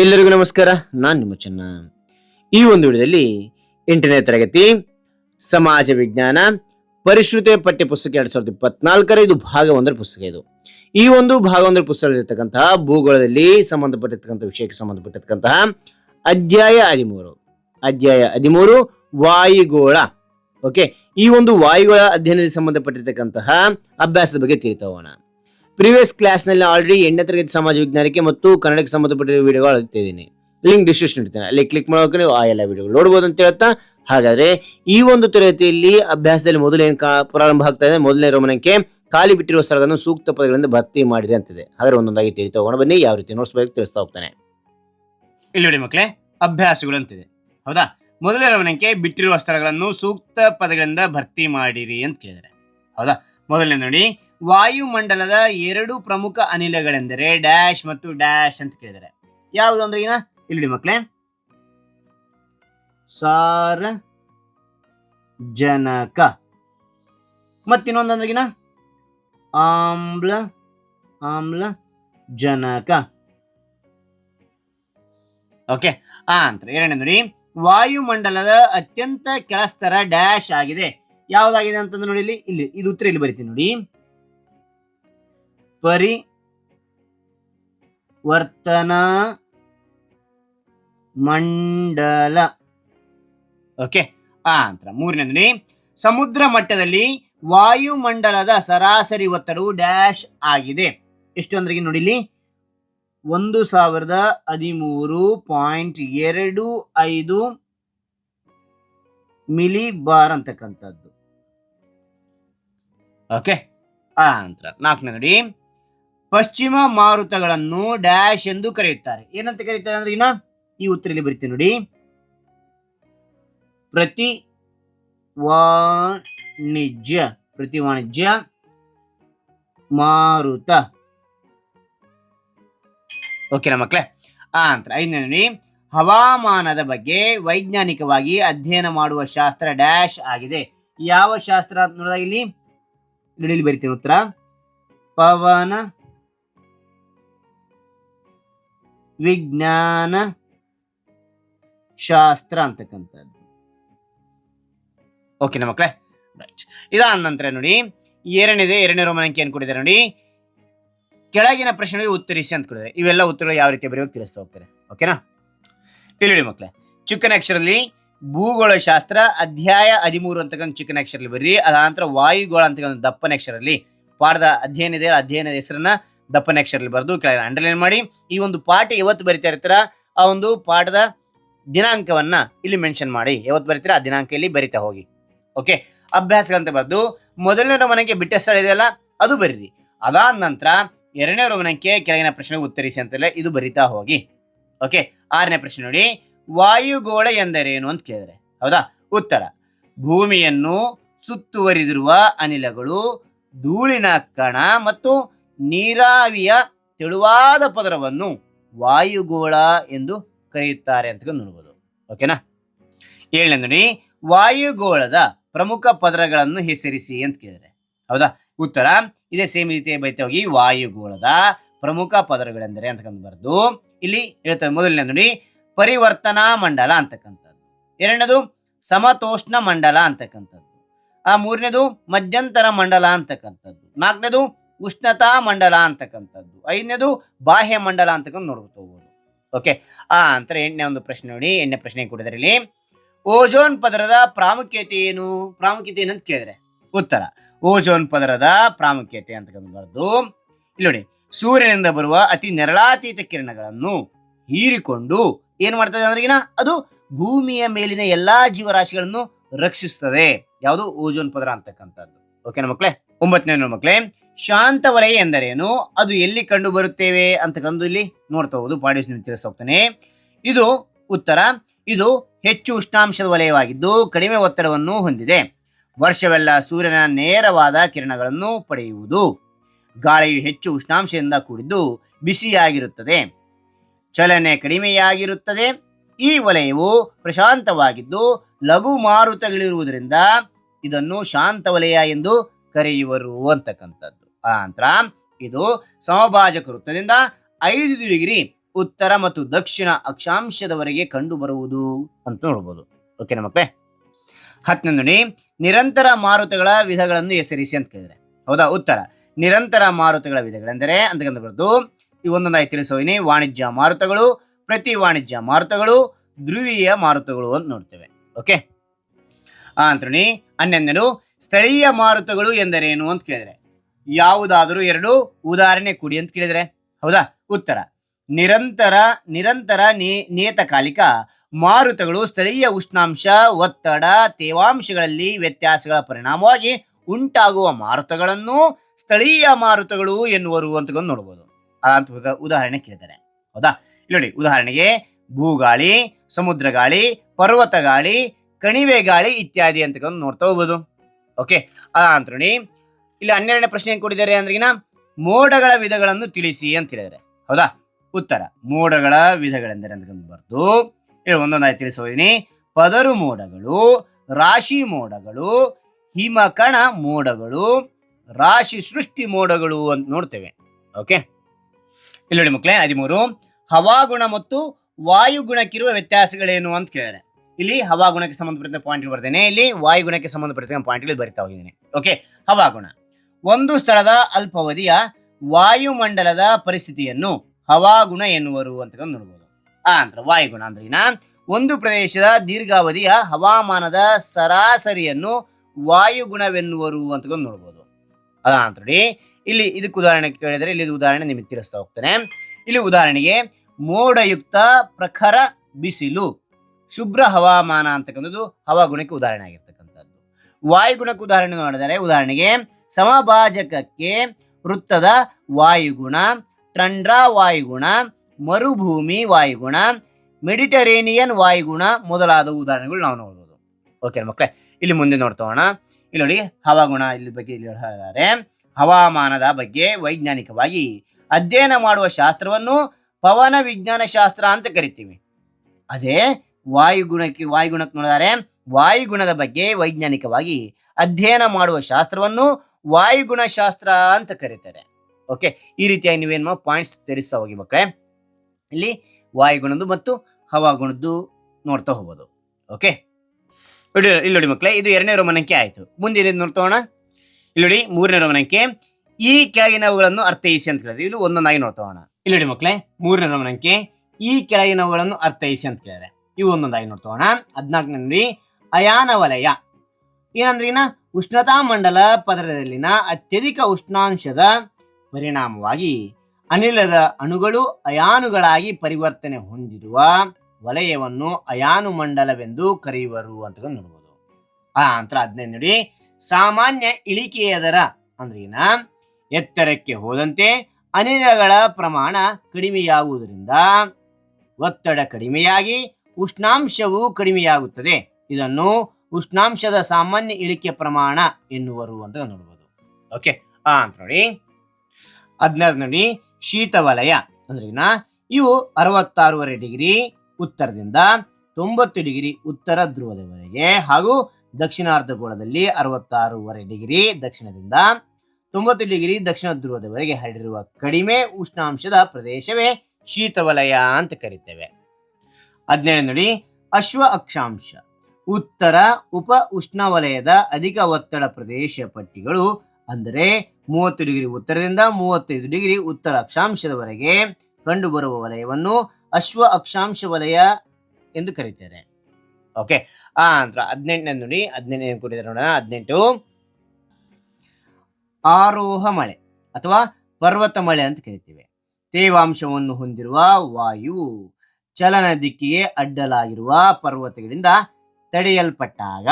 ಎಲ್ಲರಿಗೂ ನಮಸ್ಕಾರ, ನಾನು ನಿಮ್ಮ ಚೆನ್ನ. ಈ ಒಂದು ವಿಡಿಯೋದಲ್ಲಿ ಎಂಟನೇ ತರಗತಿ, ಸಮಾಜ ವಿಜ್ಞಾನ, ಪರಿಶ್ರುತ ಪಠ್ಯ ಪುಸ್ತಕ ಎರಡ್ ಸಾವಿರದ ಇಪ್ಪತ್ನಾಲ್ಕರ ಇದು ಭಾಗ ಒಂದರ ಪುಸ್ತಕ ಇದು. ಈ ಒಂದು ಭಾಗ ಒಂದರ ಪುಸ್ತಕದಲ್ಲಿರ್ತಕ್ಕಂತಹ ಭೂಗೋಳದಲ್ಲಿ ಸಂಬಂಧಪಟ್ಟಿರ್ತಕ್ಕಂಥ ವಿಷಯಕ್ಕೆ ಸಂಬಂಧಪಟ್ಟಿರ್ತಕ್ಕಂತಹ ಅಧ್ಯಾಯ ಹದಿಮೂರು. ಅಧ್ಯಾಯ ಹದಿಮೂರು, ವಾಯುಗೋಳ. ಓಕೆ ಈ ಒಂದು ವಾಯುಗೋಳ ಅಧ್ಯಯನದಲ್ಲಿ ಸಂಬಂಧಪಟ್ಟಿರ್ತಕ್ಕಂತಹ ಅಭ್ಯಾಸದ ಬಗ್ಗೆ ತಿಳಿತಾ ಪ್ರೀವಿಯಸ್ ಕ್ಲಾಸ್ನಲ್ಲಿ ಆಲ್ರೆಡಿ ಎಂಟನೇ ತರಗತಿ ಸಮಾಜ ವಿಜ್ಞಾನಕ್ಕೆ ಮತ್ತು ಕನ್ನಡಕ್ಕೆ ಸಂಬಂಧಪಟ್ಟಿರುವ ವಿಡಿಯೋಗಳು ಹಾಕ್ತಿದ್ದೀನಿ ಲಿಂಕ್ ಡಿಸ್ಕ್ರಿಪ್ಷನ್ ಇಡ್ತೇನೆ. ಅಲ್ಲಿ ಕ್ಲಿಕ್ ಮಾಡೋಕೆ ನೀವು ಆ ಎಲ್ಲ ವಿಡಿಯೋಗಳು ನೋಡ್ಬೋದು ಅಂತ ಹೇಳ್ತಾ. ಹಾಗಾದ್ರೆ ಈ ಒಂದು ತರಗತಿಯಲ್ಲಿ ಅಭ್ಯಾಸದಲ್ಲಿ ಮೊದಲೇನು ಪ್ರಾರಂಭ ಆಗ್ತಾ ಇದೆ? ಮೊದಲನೇ ರೋಮನಕ್ಕೆ ಖಾಲಿ ಬಿಟ್ಟಿರುವ ಸ್ಥಳಗಳನ್ನು ಸೂಕ್ತ ಪದಗಳಿಂದ ಭರ್ತಿ ಮಾಡಿದೆ ಅಂತಿದೆ. ಹಾಗಾದ್ರೆ ಒಂದೊಂದಾಗಿ ತಿಳಿ ತಗೊಂಡು ಬನ್ನಿ ಯಾವ ರೀತಿ ನೋಡ್ಸ್ಬೇಕು ತಿಳಿಸ್ತಾ ಹೋಗ್ತಾನೆ. ಇಲ್ಲಿ ನೋಡಿ ಮಕ್ಕಳೇ ಅಭ್ಯಾಸಗಳು ಅಂತಿದೆ. ಹೌದಾ? ಮೊದಲನೇ ರೋಮನಕ್ಕೆ ಬಿಟ್ಟಿರುವ ಸ್ಥಳಗಳನ್ನು ಸೂಕ್ತ ಪದಗಳಿಂದ ಭರ್ತಿ ಮಾಡಿರಿ ಅಂತ ಕೇಳಿದರೆ ಹೌದಾ? ಮೊದಲನೇ ನೋಡಿ ವಾಯುಮಂಡಲದ ಎರಡು ಪ್ರಮುಖ ಅನಿಲಗಳೆಂದರೆ ಡ್ಯಾಶ್ ಮತ್ತು ಡ್ಯಾಶ್ ಅಂತ ಕೇಳಿದರೆ ಯಾವುದು ಅಂದ್ರೆ ಈಗ? ಇಲ್ಲಿ ಮಕ್ಕಳೇ ಸಾರ ಜನಕ. ಮತ್ತಿನ್ನೊಂದಂದ್ರಿಗಿನ ಆಮ್ಲ ಆಮ್ಲ ಜನಕ. ಓಕೆ, ಆ ಅಂತ ಎರಡನೇ ನೋಡಿ. ವಾಯುಮಂಡಲದ ಅತ್ಯಂತ ಕೆಳಸ್ತರ ಡ್ಯಾಶ್ ಆಗಿದೆ. ಯಾವ್ದಾಗಿದೆ ಅಂತಂದ್ರೆ ನೋಡಿ ಇಲ್ಲಿ ಇಲ್ಲಿ, ಇದು ಉತ್ತರ ಇಲ್ಲಿ ಬರಿತೀನಿ ನೋಡಿ. ಪರಿ ವರ್ತನಾ ಮಂಡಲ. ಓಕೆ ಆ ಅಂತರ ಮೂರನೇ ಸಮುದ್ರ ಮಟ್ಟದಲ್ಲಿ ವಾಯುಮಂಡಲದ ಸರಾಸರಿ ಒತ್ತಡವು ಡ್ಯಾಶ್ ಆಗಿದೆ. ಎಷ್ಟು ಅಂದ್ರೆ ನೋಡಿ ಒಂದು ಸಾವಿರದ ಹದಿಮೂರು ಪಾಯಿಂಟ್ ಎರಡು ಐದು ಮಿಲಿ ಬಾರ್ ಅಂತಕ್ಕಂಥದ್ದು. ಓಕೆ ಆ ಅಂತರ ನಾಲ್ಕನೇ ನೋಡಿ ಪಶ್ಚಿಮ ಮಾರುತಗಳನ್ನು ಡ್ಯಾಶ್ ಎಂದು ಕರೆಯುತ್ತಾರೆ. ಏನಂತ ಕರೀತಾರೆ ಅಂದ್ರೆ ಇನ್ನ ಈ ಉತ್ತರಲ್ಲಿ ಬರೀತೀನಿ ನೋಡಿ. ಪ್ರತಿ ವಾಣಿಜ್ಯ ಪ್ರತಿ ವಾಣಿಜ್ಯ ಮಾರುತ. ಓಕೆನಾ ಮಕ್ಕಳೇ ಆ ನಂತರ ಐದನೇ ನೋಡಿ. ಹವಾಮಾನದ ಬಗ್ಗೆ ವೈಜ್ಞಾನಿಕವಾಗಿ ಅಧ್ಯಯನ ಮಾಡುವ ಶಾಸ್ತ್ರ ಡ್ಯಾಶ್ ಆಗಿದೆ. ಯಾವ ಶಾಸ್ತ್ರ ಅಂತ ನೋಡಿದಾಗ ಇಲ್ಲಿ ಇಲ್ಲಿ ಉತ್ತರ. ಪವನ ವಿಜ್ಞಾನ ಶಾಸ್ತ್ರ ಅಂತಕ್ಕಂಥದ್ದು. ಓಕೆನಾ ಮಕ್ಕಳೇ ರೈಟ್ ಇದಾದ ನಂತರ ನೋಡಿ, ಎರಡನೇದು, ಎರಡನೇ ರೋಮನಂಕೆ ಏನು ಕೊಡಿದ್ದಾರೆ ನೋಡಿ, ಕೆಳಗಿನ ಪ್ರಶ್ನೆಗಳಿಗೆ ಉತ್ತರಿಸಿ ಅಂತ ಕೊಡಿದ್ದಾರೆ ಇವೆಲ್ಲ ಉತ್ತರಗಳು ಯಾವ ರೀತಿ ಬರೆಯೋಕೆ ತಿಳಿಸ್ತಾ ಹೋಗ್ತಾರೆ ಓಕೆನಾ ಇಲ್ಲಿ ನೋಡಿ ಮಕ್ಕಳೇ ಚಿಕ್ಕನ ಅಕ್ಷರದಲ್ಲಿ ಭೂಗೋಳ ಶಾಸ್ತ್ರ, ಅಧ್ಯಾಯ ಹದಿಮೂರು ಅಂತಕ್ಕಂಥ ಚಿಕ್ಕನ ಅಕ್ಷರಲ್ಲಿ ಬರ್ರಿ. ಅದಾನಂತರ ವಾಯುಗೋಳ ಅಂತಕ್ಕಂಥ ದಪ್ಪನ ಅಕ್ಷರಲ್ಲಿ ಪಾಠದ ಅಧ್ಯಯನ ಇದೆ. ಅಧ್ಯಯನದ ಹೆಸರನ್ನ ದಪ್ಪನ ಅಕ್ಷರಲ್ಲಿ ಬರೆದು ಕೆಳಗೆ ಅಂಡರ್ಲೈನ್ ಮಾಡಿ. ಈ ಒಂದು ಪಾಠ ಯಾವತ್ತು ಬರಿತಾ ಇರ್ತೀರ? ಆ ಒಂದು ಪಾಠದ ದಿನಾಂಕವನ್ನ ಇಲ್ಲಿ ಮೆನ್ಷನ್ ಮಾಡಿ. ಯಾವತ್ತು ಬರಿತೀರ? ಆ ದಿನಾಂಕ ಇಲ್ಲಿ ಬರಿತಾ ಹೋಗಿ. ಓಕೆ ಅಭ್ಯಾಸಗಳಂತ ಬರೆದು, ಮೊದಲನೇ ರೋಮನಕ್ಕೆ ಬಿಟ್ಟ ಸ್ಥಳ ಇದೆಯಲ್ಲ, ಅದು ಬರೀರಿ. ಅದಾದ ನಂತರ ಎರಡನೇ ರೋಮನಕ್ಕೆ ಕೆಳಗಿನ ಪ್ರಶ್ನೆಗೆ ಉತ್ತರಿಸಿ ಅಂತೆಲ್ಲ ಇದು ಬರಿತಾ ಹೋಗಿ. ಓಕೆ ಆರನೇ ಪ್ರಶ್ನೆ ನೋಡಿ. ವಾಯುಗೋಳ ಎಂದರೇನು ಅಂತ ಕೇಳಿದ್ರೆ. ಹೌದಾ? ಉತ್ತರ. ಭೂಮಿಯನ್ನು ಸುತ್ತುವರಿದಿರುವ ಅನಿಲಗಳು ಧೂಳಿನ ಕಣ ಮತ್ತು ನೀರಾವಿಯ ತೆಳುವಾದ ಪದರವನ್ನು ವಾಯುಗೋಳ ಎಂದು ಕರೆಯುತ್ತಾರೆ ಅಂತ ನೋಡ್ಬೋದು. ಓಕೆನಾ? ಏಳನೇ ವಾಯುಗೋಳದ ಪ್ರಮುಖ ಪದರಗಳನ್ನು ಹೆಸರಿಸಿ ಅಂತ ಕೇಳಿದರೆ. ಹೌದಾ? ಉತ್ತರ, ಇದೇ ಸೇಮ್ ರೀತಿಯ ಬೈತೆ ಹೋಗಿ, ವಾಯುಗೋಳದ ಪ್ರಮುಖ ಪದರಗಳೆಂದರೆ ಅಂತಕ್ಕಂಥ ಬರೆದು ಇಲ್ಲಿ ಹೇಳ್ತಾರೆ ಮೊದಲನೇ ನೋಡಿ ಪರಿವರ್ತನಾ ಮಂಡಲ ಅಂತಕ್ಕಂಥದ್ದು. ಎರಡನೇದು, ಸಮತೋಷ್ಣ ಮಂಡಲ ಅಂತಕ್ಕಂಥದ್ದು. ಆ ಮೂರನೇದು, ಮಧ್ಯಂತರ ಮಂಡಲ ಅಂತಕ್ಕಂಥದ್ದು. ನಾಲ್ಕನೇದು ಉಷ್ಣತಾ ಮಂಡಲ ಅಂತಕ್ಕಂಥದ್ದು. ಐದನೇದು ಬಾಹ್ಯ ಮಂಡಲ ಅಂತಕ್ಕಂಥ ನೋಡ್ಕೋಬಹುದು ಓಕೆ ಆ, ಅಂತರ ಎಂಟನೇ ಒಂದು ಪ್ರಶ್ನೆ ನೋಡಿ. ಎಂಟನೇ ಪ್ರಶ್ನೆ ಕೊಡಿದ್ರೆ ಇಲ್ಲಿ ಓಜೋನ್ ಪದರದ ಪ್ರಾಮುಖ್ಯತೆ ಏನು? ಪ್ರಾಮುಖ್ಯತೆ ಏನು ಅಂತ ಕೇಳಿದ್ರೆ? ಉತ್ತರ. ಓಜೋನ್ ಪದರದ ಪ್ರಾಮುಖ್ಯತೆ ಅಂತಕ್ಕಂಥ ಬರೆದು, ಇಲ್ಲಿ ನೋಡಿ. ಸೂರ್ಯನಿಂದ ಬರುವ ಅತಿ ನೆರಳಾತೀತ ಕಿರಣಗಳನ್ನು ಹೀರಿಕೊಂಡು ಏನ್ ಮಾಡ್ತದೆ ಅಂದ್ರೆಗಿನ? ಅದು ಭೂಮಿಯ ಮೇಲಿನ ಎಲ್ಲಾ ಜೀವರಾಶಿಗಳನ್ನು ರಕ್ಷಿಸ್ತದೆ. ಯಾವುದು? ಓಜೋನ್ ಪದರ ಅಂತಕ್ಕಂಥದ್ದು. ಓಕೆನಾ ಮಕ್ಕಳೇ ಒಂಬತ್ತನೇ ಮಕ್ಕಳೇ ಶಾಂತ ವಲಯ ಎಂದರೇನು? ಅದು ಎಲ್ಲಿ ಕಂಡು ಬರುತ್ತೇವೆ ಅಂತಕ್ಕಂದು ಇಲ್ಲಿ ನೋಡ್ತಾ ಹೋಗುದು ಪಾಡಿಸ್ ನಿಮ್ಗೆ ತಿಳಿಸ್ತಾ ಹೋಗ್ತಾನೆ. ಇದು ಉತ್ತರ, ಇದು ಹೆಚ್ಚು ಉಷ್ಣಾಂಶದ ವಲಯವಾಗಿದ್ದು ಕಡಿಮೆ ಒತ್ತಡವನ್ನು ಹೊಂದಿದೆ. ವರ್ಷವೆಲ್ಲ ಸೂರ್ಯನ ನೇರವಾದ ಕಿರಣಗಳನ್ನು ಪಡೆಯುವುದು. ಗಾಳಿಯು ಹೆಚ್ಚು ಉಷ್ಣಾಂಶದಿಂದ ಕೂಡಿದ್ದು ಬಿಸಿಯಾಗಿರುತ್ತದೆ. ಚಲನೆ ಕಡಿಮೆಯಾಗಿರುತ್ತದೆ. ಈ ವಲಯವು ಪ್ರಶಾಂತವಾಗಿದ್ದು ಲಘು ಮಾರುತಗಳಿರುವುದರಿಂದ ಇದನ್ನು ಶಾಂತ ವಲಯ ಎಂದು ಕರೆಯುವರು ಅಂತಕ್ಕಂಥದ್ದು. ಆನಂತರ ನಂತರ ಇದು ಸಮಭಾಜಕ ವೃತ್ತದಿಂದ ಐದು ಡಿಗ್ರಿ ಉತ್ತರ ಮತ್ತು ದಕ್ಷಿಣ ಅಕ್ಷಾಂಶದವರೆಗೆ ಕಂಡು ಬರುವುದು ಅಂತ ನೋಡ್ಬೋದು. ಓಕೆನಾ ಮಕ್ಕಳೇ ಹತ್ತನೇ ನೋಡಿ ನಿರಂತರ ಮಾರುತಗಳ ವಿಧಗಳನ್ನು ಹೆಸರಿಸಿ ಅಂತ ಕೇಳಿದ್ರೆ. ಹೌದಾ? ಉತ್ತರ. ನಿರಂತರ ಮಾರುತಗಳ ವಿಧಗಳೆಂದರೆ ಅಂತಕ್ಕಂಥ ಬರೋದು ಈ ಒಂದೊಂದಾಗಿ ತಿಳಿಸೋಯಿನಿ ವಾಣಿಜ್ಯ ಮಾರುತಗಳು, ಪ್ರತಿ ವಾಣಿಜ್ಯ ಮಾರುತಗಳು, ಧ್ರುವೀಯ ಮಾರುತಗಳು ಅಂತ ನೋಡ್ತೇವೆ. ಓಕೆ ಆ ಹನ್ನೊಂದನೇದು ಸ್ಥಳೀಯ ಮಾರುತಗಳು ಎಂದರೇನು ಅಂತ ಕೇಳಿದ್ರೆ? ಯಾವುದಾದರೂ ಎರಡು ಉದಾಹರಣೆ ಕೊಡಿ ಅಂತ ಕೇಳಿದ್ರೆ. ಹೌದಾ? ಉತ್ತರ. ನಿರಂತರ ನಿರಂತರ ನಿಯತಕಾಲಿಕ ಮಾರುತಗಳು ಸ್ಥಳೀಯ ಉಷ್ಣಾಂಶ, ಒತ್ತಡ, ತೇವಾಂಶಗಳಲ್ಲಿ ವ್ಯತ್ಯಾಸಗಳ ಪರಿಣಾಮವಾಗಿ ಉಂಟಾಗುವ ಮಾರುತಗಳನ್ನು ಸ್ಥಳೀಯ ಮಾರುತಗಳು ಎನ್ನುವರು ಅಂತ ನೋಡ್ಬೋದು. ಅಂತ ಉದಾಹರಣೆ ಕೇಳಿದ್ದಾರೆ. ಹೌದಾ? ನೋಡಿ, ಉದಾಹರಣೆಗೆ ಭೂಗಾಳಿ, ಸಮುದ್ರ ಗಾಳಿ, ಪರ್ವತ ಗಾಳಿ, ಕಣಿವೆ ಗಾಳಿ ಇತ್ಯಾದಿ ಅಂತ ನೋಡ್ತಾ ಹೋಗ್ಬೋದು. ಓಕೆ? ಅದಂತ ನೋಡಿ ಇಲ್ಲಿ ಹನ್ನೆರಡನೇ ಪ್ರಶ್ನೆ ಏನ್ ಕೊಟ್ಟಿದ್ದಾರೆ ಅಂದ್ರಿಗಿನ? ಮೋಡಗಳ ವಿಧಗಳನ್ನು ತಿಳಿಸಿ ಅಂತ ಹೇಳಿದ್ದಾರೆ. ಹೌದಾ? ಉತ್ತರ, ಮೋಡಗಳ ವಿಧಗಳೆಂದರೆ ಅಂತ ಬರ್ದು ಇಲ್ಲಿ ಒಂದೊಂದಾಗಿ ತಿಳಿಸೋದಿನಿ ಪದರು ಮೋಡಗಳು, ರಾಶಿ ಮೋಡಗಳು, ಹಿಮಕಣ ಮೋಡಗಳು, ರಾಶಿ ಸೃಷ್ಟಿ ಮೋಡಗಳು ಅಂತ ನೋಡ್ತೇವೆ. ಓಕೆ? ಇಲ್ಲಿ ನೋಡಿ ಮಕ್ಕಳೇ, ಹದಿಮೂರು. ಹವಾಗುಣ ಮತ್ತು ವಾಯುಗುಣಕ್ಕಿರುವ ವ್ಯತ್ಯಾಸಗಳೇನು ಅಂತ ಕೇಳಿದ್ರೆ ಇಲ್ಲಿ ಹವಾಗುಣಕ್ಕೆ ಸಂಬಂಧಪಟ್ಟಂತೆ ಪಾಯಿಂಟ್ ಬರ್ತೇನೆ. ಇಲ್ಲಿ ವಾಯುಗುಣಕ್ಕೆ ಸಂಬಂಧಪಟ್ಟಂತೆ ಪಾಯಿಂಟ್ ಬರಿತಾ ಹೋಗಿದ್ದೇನೆ. ಓಕೆ ಹವಾಗುಣ ಒಂದು ಸ್ಥಳದ ಅಲ್ಪಾವಧಿಯ ವಾಯುಮಂಡಲದ ಪರಿಸ್ಥಿತಿಯನ್ನು ಹವಾಗುಣ ಎನ್ನುವರು ಅಂತ ನೋಡ್ಬೋದು. ಆ ಅಂದ್ರೆ ವಾಯುಗುಣ ಅಂದ್ರೆ ಒಂದು ಪ್ರದೇಶದ ದೀರ್ಘಾವಧಿಯ ಹವಾಮಾನದ ಸರಾಸರಿಯನ್ನು ವಾಯುಗುಣವೆನ್ನುವರು ಅಂತ ನೋಡ್ಬೋದು. ಅದ ಅಂತ ಇಲ್ಲಿ ಇದಕ್ಕೆ ಉದಾಹರಣೆ ಕೇಳಿದ್ರೆ ಇಲ್ಲಿ ಉದಾಹರಣೆ ನಿಮಗೆ ತಿಳಿಸ್ತಾ ಹೋಗ್ತೇನೆ. ಇಲ್ಲಿ ಉದಾಹರಣೆಗೆ ಮೋಡಯುಕ್ತ ಪ್ರಖರ ಬಿಸಿಲು. ಶುಭ್ರ ಹವಾಮಾನ ಅಂತಕ್ಕಂಥದ್ದು ಹವಾಗುಣಕ್ಕೆ ಉದಾಹರಣೆ ಆಗಿರ್ತಕ್ಕಂಥದ್ದು. ವಾಯುಗುಣಕ್ಕೆ ಉದಾಹರಣೆ ನೋಡಿದರೆ, ಉದಾಹರಣೆಗೆ ಸಮಭಾಜಕಕ್ಕೆ ವೃತ್ತದ ವಾಯುಗುಣ ಟಂಡ್ರಾ ವಾಯುಗುಣ, ಮರುಭೂಮಿ ವಾಯುಗುಣ, ಮೆಡಿಟರೇನಿಯನ್ ವಾಯುಗುಣ ಮೊದಲಾದ ಉದಾಹರಣೆಗಳು ನಾವು ನೋಡ್ಬೋದು. ಓಕೆ ಮಕ್ಕಳೇ, ಇಲ್ಲಿ ಮುಂದೆ ನೋಡ್ತೋಣ. ಇಲ್ಲಿ ನೋಡಿ ಹವಾಗುಣ ಇಲ್ಲಿ ಬಗ್ಗೆ ಇಲ್ಲಿ ಹೇಳಿದ್ದಾರೆ ಹವಾಮಾನದ ಬಗ್ಗೆ ವೈಜ್ಞಾನಿಕವಾಗಿ ಅಧ್ಯಯನ ಮಾಡುವ ಶಾಸ್ತ್ರವನ್ನು ಪವನ ವಿಜ್ಞಾನ ಶಾಸ್ತ್ರ ಅಂತ ಕರಿತೀವಿ. ಅದೇ ವಾಯುಗುಣಕ್ಕೆ ವಾಯುಗುಣಕ್ಕೆ ನೋಡಿದರೆ ವಾಯುಗುಣದ ಬಗ್ಗೆ ವೈಜ್ಞಾನಿಕವಾಗಿ ಅಧ್ಯಯನ ಮಾಡುವ ಶಾಸ್ತ್ರವನ್ನು ವಾಯುಗುಣ ಶಾಸ್ತ್ರ ಅಂತ ಕರೀತಾರೆ. ಓಕೆ ಈ ರೀತಿಯಾಗಿ ನೀವೇನು ಪಾಯಿಂಟ್ಸ್ ತೆರಿಸ್ತಾ ಹೋಗಿ ಮಕ್ಕಳೇ. ಇಲ್ಲಿ ವಾಯುಗುಣದ್ದು ಮತ್ತು ಹವಾಗುಣದ್ದು ನೋಡ್ತಾ ಹೋಗ್ಬೋದು ಓಕೆ ಇಲ್ಲಿ ಇಲ್ಲಿ ನೋಡಿ ಮಕ್ಕಳೇ, ಇದು ಎರಡನೇ ರೋಮನಂಕೆ ಆಯಿತು. ಮುಂದೆ ಏನಿದೆ ನೋಡ್ತೋಣ ಇಲ್ಲಿ ನೋಡಿ, ಮೂರನೇ ರೋಮನಂಕೆ ಈ ಕೆಳಗಿನವುಗಳನ್ನು ಅರ್ಥೈಸಿ ಅಂತ ಕೇಳಿದ್ರೆ, ಇಲ್ಲಿ ಒಂದೊಂದಾಗಿ ನೋಡ್ತೋಣ ಇಲ್ಲಿ ನೋಡಿ ಮಕ್ಕಳೇ, ಮೂರನೇ ರೋಮನಂಕೆ ಈ ಕೆಳಗಿನವುಗಳನ್ನು ಅರ್ಥೈಸಿ ಅಂತ ಕೇಳಿದ್ರೆ. ಇವು ನೋಡ್ತೋಣ ಹದಿನಾಲ್ಕನೇ ನೋಡಿ ಅಯಾನ ವಲಯ. ಏನಂದ್ರಿನ ಉಷ್ಣತಾ ಮಂಡಲ ಪದರದಲ್ಲಿನ ಅತ್ಯಧಿಕ ಉಷ್ಣಾಂಶದ ಪರಿಣಾಮವಾಗಿ ಅನಿಲದ ಅಣುಗಳು ಅಯಾನುಗಳಾಗಿ ಪರಿವರ್ತನೆ ಹೊಂದಿರುವ ವಲಯವನ್ನು ಅಯಾನು ಮಂಡಲವೆಂದು ಕರೆಯುವರು ಅಂತ ನೋಡ್ಬೋದು. ಆ ನಂತರ ಹದಿನೈದು ನೋಡಿ. ಸಾಮಾನ್ಯ ಇಳಿಕೆಯ ದರ ಅಂದ್ರಿನ ಎತ್ತರಕ್ಕೆ ಹೋದಂತೆ ಅನಿಲಗಳ ಪ್ರಮಾಣ ಕಡಿಮೆಯಾಗುವುದರಿಂದ ಒತ್ತಡ ಕಡಿಮೆಯಾಗಿ ಉಷ್ಣಾಂಶವು ಕಡಿಮೆಯಾಗುತ್ತದೆ. ಇದನ್ನು ಉಷ್ಣಾಂಶದ ಸಾಮಾನ್ಯ ಇಳಿಕೆ ಪ್ರಮಾಣ ಎನ್ನುವರು ಅಂತ ನೋಡ್ಬೋದು. ಓಕೆ ಆ ಅಂತ ನೋಡಿ. ಹದಿನಾರು ನೋಡಿ, ಶೀತವಲಯ ಅಂದ್ರಿನ ಇವು ಅರವತ್ತಾರೂವರೆ ಡಿಗ್ರಿ ಉತ್ತರದಿಂದ ತೊಂಬತ್ತು ಡಿಗ್ರಿ ಉತ್ತರ ಧ್ರುವದವರೆಗೆ ಹಾಗೂ ದಕ್ಷಿಣಾರ್ಧಗೋಳದಲ್ಲಿ ಅರವತ್ತಾರೂವರೆ ಡಿಗ್ರಿ ದಕ್ಷಿಣದಿಂದ ತೊಂಬತ್ತು ಡಿಗ್ರಿ ದಕ್ಷಿಣ ಧ್ರುವದವರೆಗೆ ಹರಡಿರುವ ಕಡಿಮೆ ಉಷ್ಣಾಂಶದ ಪ್ರದೇಶವೇ ಶೀತವಲಯ ಅಂತ ಕರಿತೇವೆ. ಹದಿನೇಳು ನೋಡಿ, ಅಶ್ವ ಅಕ್ಷಾಂಶ. ಉತ್ತರ ಉಪ ಉಷ್ಣವಲಯದ ಅಧಿಕ ಒತ್ತಡ ಪ್ರದೇಶ ಪಟ್ಟಿಗಳು ಅಂದರೆ ಮೂವತ್ತು ಡಿಗ್ರಿ ಉತ್ತರದಿಂದ ಮೂವತ್ತೈದು ಡಿಗ್ರಿ ಉತ್ತರ ಅಕ್ಷಾಂಶದವರೆಗೆ ಕಂಡುಬರುವ ವಲಯವನ್ನು ಅಶ್ವ ಅಕ್ಷಾಂಶ ವಲಯ ಎಂದು ಕರೀತಾರೆ. ಓಕೆ, ಆ ನಂತರ ಹದಿನೆಂಟನೇ ನೋಡಿ, ಹದಿನೆಂಟನೇ ಕೊಟ್ಟಿದ್ದಾರೆ ನೋಡೋಣ, ಹದಿನೆಂಟು. ಆರೋಹ ಮಳೆ ಅಥವಾ ಪರ್ವತ ಮಳೆ ಅಂತ ಕರಿತೀವಿ. ತೇವಾಂಶವನ್ನು ಹೊಂದಿರುವ ವಾಯು. ಚಲನ ದಿಕ್ಕಿಗೆ ಅಡ್ಡಲಾಗಿರುವ ಪರ್ವತಗಳಿಂದ ತಡೆಯಲ್ಪಟ್ಟಾಗ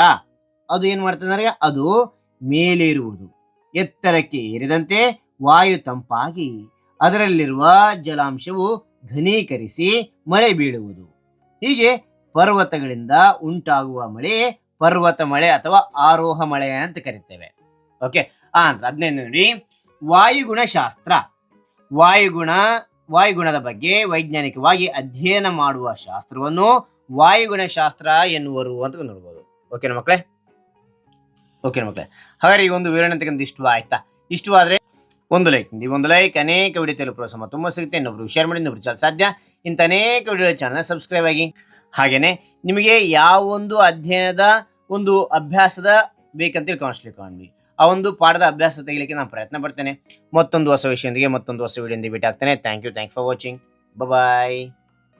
ಅದು ಏನ್ ಮಾಡ್ತದೆ ಅದು ಮೇಲೇರುವುದು. ಎತ್ತರಕ್ಕೆ ಏರಿದಂತೆ ವಾಯು ತಂಪಾಗಿ ಅದರಲ್ಲಿರುವ ಜಲಾಂಶವು ಘನೀಕರಿಸಿ ಮಳೆ ಬೀಳುವುದು. ಹೀಗೆ ಪರ್ವತಗಳಿಂದ ಉಂಟಾಗುವ ಮಳೆ ಪರ್ವತ ಮಳೆ ಅಥವಾ ಆರೋಹ ಮಳೆ ಅಂತ ಕರಿತೇವೆ. ಓಕೆ ಆ ಹದಿನೈದು ನೋಡಿ? ವಾಯುಗುಣ ಶಾಸ್ತ್ರ ವಾಯುಗುಣ ವಾಯುಗುಣದ ಬಗ್ಗೆ ವೈಜ್ಞಾನಿಕವಾಗಿ ಅಧ್ಯಯನ ಮಾಡುವ ಶಾಸ್ತ್ರವನ್ನು ವಾಯುಗುಣ ಶಾಸ್ತ್ರ ಎನ್ನುವರು ಅಂತ ನೋಡ್ಬೋದು. ಓಕೆನಾ ಮಕ್ಕಳೇ ಓಕೆನಾ ಮಕ್ಕಳೇ ಹಾಗಾದ್ರೆ ಈ ಒಂದು ವಿವರಣೆ ಅಂತಕ್ಕಂಥ ಇಷ್ಟವಾ ಆಯ್ತಾ? ಇಷ್ಟವಾದ್ರೆ ಒಂದು ಲೈಕ್ ಈ ಒಂದು ಲೈಕ್ ಅನೇಕ ವಿಡಿಯೋ ತಲುಪುವ ಸಮ ತುಂಬ ಸಿಗುತ್ತೆ. ಇನ್ನೊಬ್ರು ಶೇರ್ ಮಾಡಿ, ಇನ್ನೊಬ್ರು ಚಾಲ ಸಾಧ್ಯ. ಇಂಥ ಅನೇಕ ವಿಡಿಯೋ ಚಾನಲ್ ಸಬ್ಸ್ಕ್ರೈಬ್ ಆಗಿ. ಹಾಗೇನೆ ನಿಮಗೆ ಯಾವ ಒಂದು ಅಧ್ಯಯನದ ಒಂದು ಅಭ್ಯಾಸದ ಬೇಕಂತೇಳಿ ಕಾಣಿಸ್ಲಿ ಕಾಣ್ಲಿ. ಆ ಒಂದು ಪಾಠದ ಅಭ್ಯಾಸ ತೆಗಿಲಿಕ್ಕೆ ನಾನು ಪ್ರಯತ್ನ ಪಡ್ತೇನೆ. ಮತ್ತೊಂದು ಹೊಸ ವಿಷಯದೊಂದಿಗೆ ಮತ್ತೊಂದು ಹೊಸ ವಿಡಿಯೋದಿಂದ ಭೇಟಿ ಆಗ್ತೇನೆ thank you thanks for watching bye